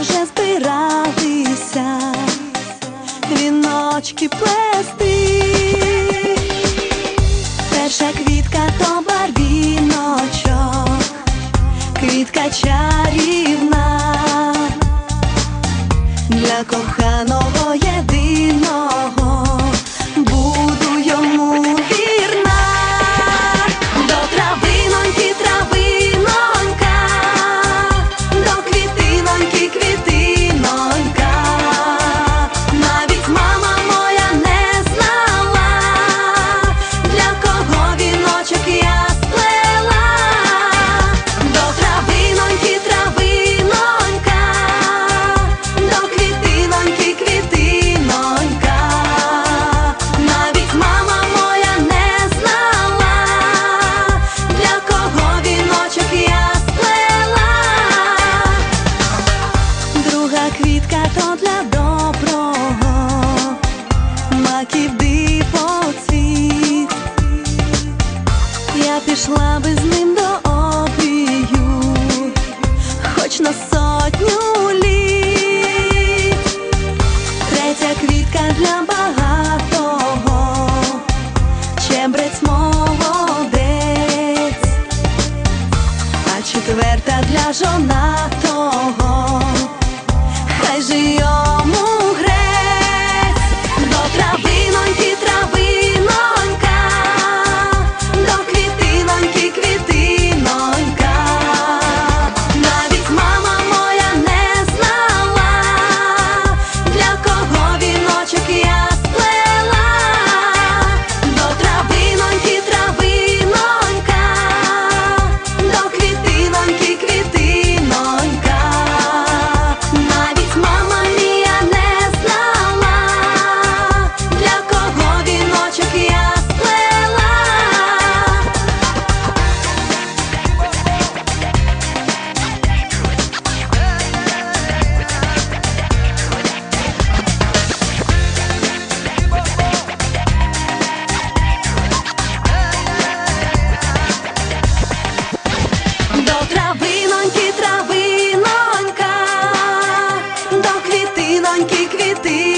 вже збиратися, віночки плести, перша квітка то барвіночок, квітка чарівна для кохання. плаків дипоцвіт Я пішла би з ним до обрію, хоч на сотню літ. Третя квітка для багатого, чебрець молодець, а четверта для жона. До травиноньки, травинонька, до квітиноньки, квіти.